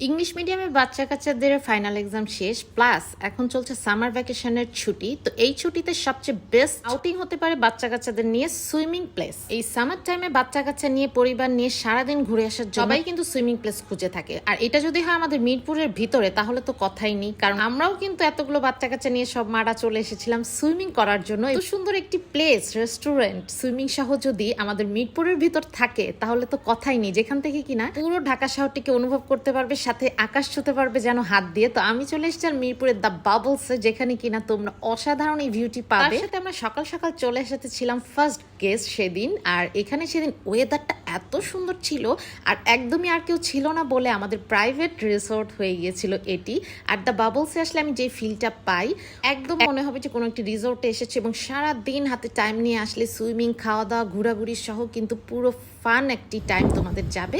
English মিডিয়ামে বাচ্চা কাচ্চাদের ফাইনাল এক্সাম শেষ প্লাস এখন চলছে সামার ভ্যাকেশনের ছুটি। তো এই ছুটিতে সবচেয়ে বেস্ট আউটিং হতে পারে বাচ্চা কাচ্চাদের নিয়ে সুইমিং প্লেস এই সামার টাইমে বাচ্চা কাচ্চা নিয়ে, পরিবার নিয়ে সারাদিন ঘুরে আসার সবাই কিন্তু সুইমিং প্লেস খুঁজে থাকে। আর এটা যদি হয় আমাদের মিরপুরের ভিতরে, তাহলে তো কথাই নেই। কারণ আমরাও কিন্তু এতগুলো বাচ্চা কাচ্চা নিয়ে সব মারা চলে এসেছিলাম সুইমিং করার জন্য। এত সুন্দর একটি প্লেস রেস্টুরেন্ট সুইমিং সহ যদি আমাদের মিরপুরের ভিতর থাকে, তাহলে তো কথাই নেই। যেখান থেকে কিনা পুরো ঢাকা শহরটিকে অনুভব করতে পারবে সাথে আকাশ ছুতে পারবে যেন হাত দিয়ে। তো আমি চলে এসেছি আর মিরপুরের দ্য বাবলস যেখানে কিনা তোমরা অসাধারণ এই ভিউটি পাবে। সাথে আমরা সকাল সকাল চলে এসেছিলাম ফার্স্ট গেস্ট সেদিন। আর এখানে সেদিন ওয়েদারটা এত সুন্দর ছিল আর একদমই আর কেউ ছিল না বলে আমাদের প্রাইভেট রিসোর্ট হয়ে গিয়েছিল এটি। আর দ্য বাবলসে আসলে আমি যে ফিলটা পাই একদম মনে হবে যে কোনো একটি রিসোর্টে এসেছে এবং সারা দিন হাতে টাইম নিয়ে আসলে সুইমিং খাওয়া দাওয়া ঘোরাঘুরি সহ কিন্তু পুরো ফান একটি টাইম তোমাদের যাবে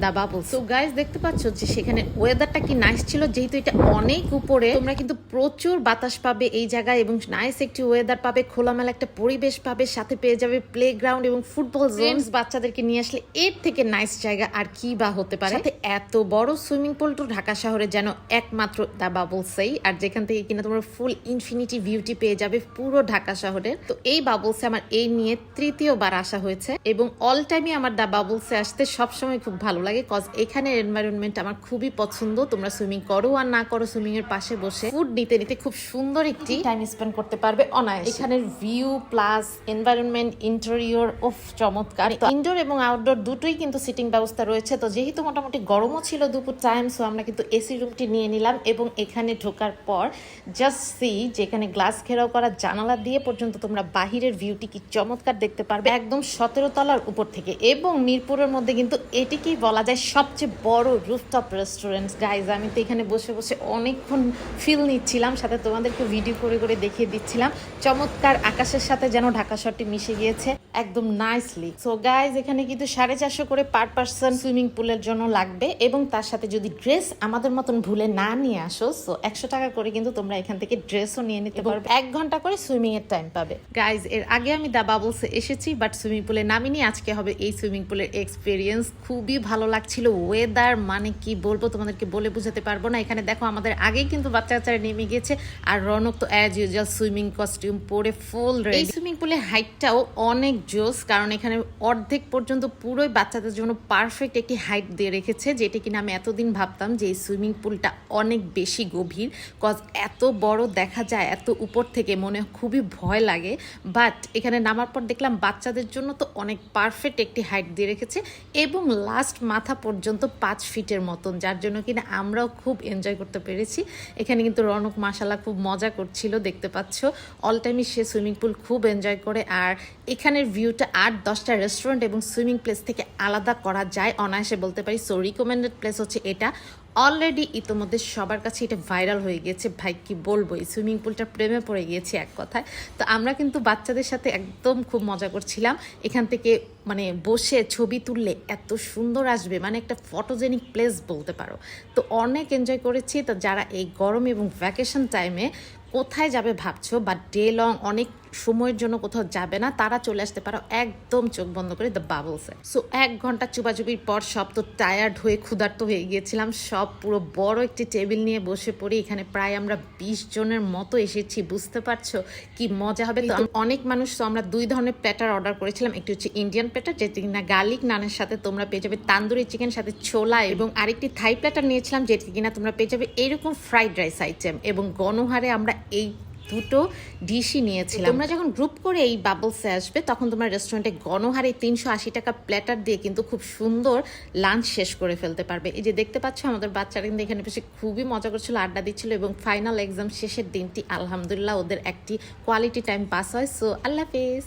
দা বাবল সো গাইজ দেখতে পাচ্ছ যে সেখানে ওয়েদারটা কি নাইস ছিল? যেহেতু এটা অনেক উপরে তোমরা কিন্তু প্রচুর বাতাস পাবে এই জায়গায় এবং নাইস একটি ওয়েদার পাবে খোলামেলা একটা পরিবেশ পাবে সাথে পেয়ে যাবে প্লে গ্রাউন্ড এবং ফুটবল জোনস বাচ্চাদেরকে নিয়ে আসলে এর থেকে নাইস জায়গা আর কি বা হতে পারে? এত বড় সুইমিং পুল তো ঢাকা শহরে যেন একমাত্র দা বাবলসেই আর যেখান থেকে কিনা তোমরা ফুল ইনফিনিটি ভিউটি পেয়ে যাবে পুরো ঢাকা শহরে তো এই বাবলসে আমার এই নিয়ে তৃতীয়বার আসা হয়েছে এবং অল টাইমই আমার দা বাবলসে আসতে সবসময় খুব ভালো লাগে কজ এখানের এনভায়রনমেন্ট আমার খুবই পছন্দ। তোমরা সুইমিং করো আর না করো সুইমিং এর পাশে বসে ফুড নিতে নিতে খুব সুন্দর একটি টাইম স্পেন্ড করতে পারবে অনায়াসে। এখানের view plus environment interior of চমৎকার। ইনডোর এবং আউটডোর দুটোই কিন্তু সিটিং ব্যবস্থা রয়েছে। তো যেহেতু মোটামুটি গরমও ছিল দুপুর টাইম সো আমরা কিন্তু এসি রুমটি নিয়ে নিলাম এবং এখানে ঢোকার পর জাস্ট সি যেখানে গ্লাস ঘেরাও করা, জানালা দিয়ে পর্যন্ত তোমরা বাহিরের ভিউটি কি চমৎকার দেখতে পারবে। একদম সতেরো তলার উপর থেকে এবং মিরপুরের মধ্যে কিন্তু এটিকেই বলা যায় সবচেয়ে বড় রুফটপ রেস্টুরেন্ট গাইজ আমি তো এখানে বসে বসে অনেকক্ষণ ফিল নিচ্ছিলাম, সাথে তোমাদেরকে ভিডিও করে করে দেখিয়ে দিচ্ছিলাম। চমৎকার আকাশের সাথে যেন ঢাকা শহরটি মিশে গিয়েছে। একদম নাইসলি সো গাইজ এখানে কিন্তু সাড়ে চারশো করে পার পার্সন সুইমিং পুলের জন্য লাগবে এবং তার সাথে যদি ড্রেস আমাদের মতন ভুলে না নিয়ে আসো সো একশো টাকা করে কিন্তু তোমরা এখান থেকে ড্রেসও নিয়ে নিতে পারবে। এক ঘণ্টা করে সুইমিং এর টাইম পাবে। গাইজ এর আগে আমি দা বাবলসে এসেছি বাট সুইমিং পুলে নামিনি আজকে হবে এই সুইমিং পুলের এক্সপিরিয়েন্স খুবই ভালো লাগছিল। ওয়েদার মানে কি বলব তোমাদেরকে বলে বোঝাতে পারব না। এখানে দেখো আমাদের আগেই কিন্তু বাচ্চা কাচ্চারা নেমে গিয়েছে আর রনক তো অ্যাজ ইউজুয়াল সুইমিং কস্টিউম পরে ফুল এই সুইমিং পুলের হাইটটাও অনেক জোস কারণ এখানে অর্ধেক পর্যন্ত পুরোই বাচ্চাদের জন্য পারফেক্ট একটি হাইট দিয়ে রেখেছে, যেটি কিনা আমি এতদিন ভাবতাম যে এই সুইমিং পুলটা অনেক বেশি গভীর কজ এত বড় দেখা যায়, এত উপর থেকে মনে খুবই ভয় লাগে। বাট এখানে নামার পর দেখলাম বাচ্চাদের জন্য তো অনেক পারফেক্ট একটি হাইট দিয়ে রেখেছে এবং লাস্ট মাথা পর্যন্ত পাঁচ ফিটের মতন, যার জন্য কিনা আমরাও খুব এনজয় করতে পেরেছি। এখানে কিন্তু রনক মাসালা খুব মজা করছিল, দেখতে পাচ্ছ। অল টাইমই সে সুইমিং পুল খুব এনজয় করে, আর এখানের ভিউটা আট দশটা রেস্টুরেন্ট এবং সুইমিং প্লেস থেকে আলাদা করা যায়। অনায়াসে বলতে পারি সো রিকমেন্ডেড প্লেস হচ্ছে এটা। অলরেডি ইতোমধ্যে সবার কাছে এটা ভাইরাল হয়ে গিয়েছে ভাই, কি বলব? এই সুইমিং পুলটা প্রেমে পড়ে গিয়েছে এক কথায়। তো আমরা কিন্তু বাচ্চাদের সাথে একদম খুব মজা করছিলাম। এখান থেকে মানে বসে ছবি তুললে এত সুন্দর আসবে। মানে একটা ফটোজেনিক প্লেস বলতে পারো। তো অনেক এনজয় করেছি। তো যারা এই গরম এবং ভ্যাকেশন টাইমে কোথায় যাবে ভাবছ? বা ডে লং অনেক সময়ের জন্য কোথাও যাবে না, তারা চলে আসতে পারো একদম চোখ বন্ধ করে দ্য বাবলসে সো এক ঘণ্টা চুবাচুবির পর সব তো টায়ার্ড হয়ে, ক্ষুধার্ত হয়ে গিয়েছিলাম। সব পুরো বড় একটি টেবিল নিয়ে বসে পড়ি। এখানে প্রায় আমরা বিশ জনের মতো এসেছি বুঝতে পারছ? কি মজা হবে তো? অনেক মানুষ তো আমরা দুই ধরনের প্যাটার অর্ডার করেছিলাম। একটি হচ্ছে ইন্ডিয়ান প্যাটার যেটি কিনা গার্লিক নানের সাথে তোমরা পেয়ে যাবে তান্দুরি চিকেন সাথে ছোলা এবং আরেকটি থাই প্যাটার নিয়েছিলাম যেটি কিনা তোমরা পেয়ে যাবে এরকম ফ্রাইড রাইস আইটেম এবং গণহারে আমরা এই দুটো ডিশই নিয়েছিলাম। তোমরা যখন গ্রুপ করে এই বাবলসে আসবে তখন তোমার রেস্টুরেন্টে গণহারে তিনশো আশি টাকা প্ল্যাটার দিয়ে কিন্তু খুব সুন্দর লাঞ্চ শেষ করে ফেলতে পারবে। এই যে দেখতে পাচ্ছ আমাদের বাচ্চারা কিন্তু এখানে বসে খুবই মজা করছিল আড্ডা দিচ্ছিল এবং ফাইনাল এক্সাম শেষের দিনটি আলহামদুলিল্লাহ ওদের একটি কোয়ালিটি টাইম পাস হয়। সো আল্লাহ হাফেজ।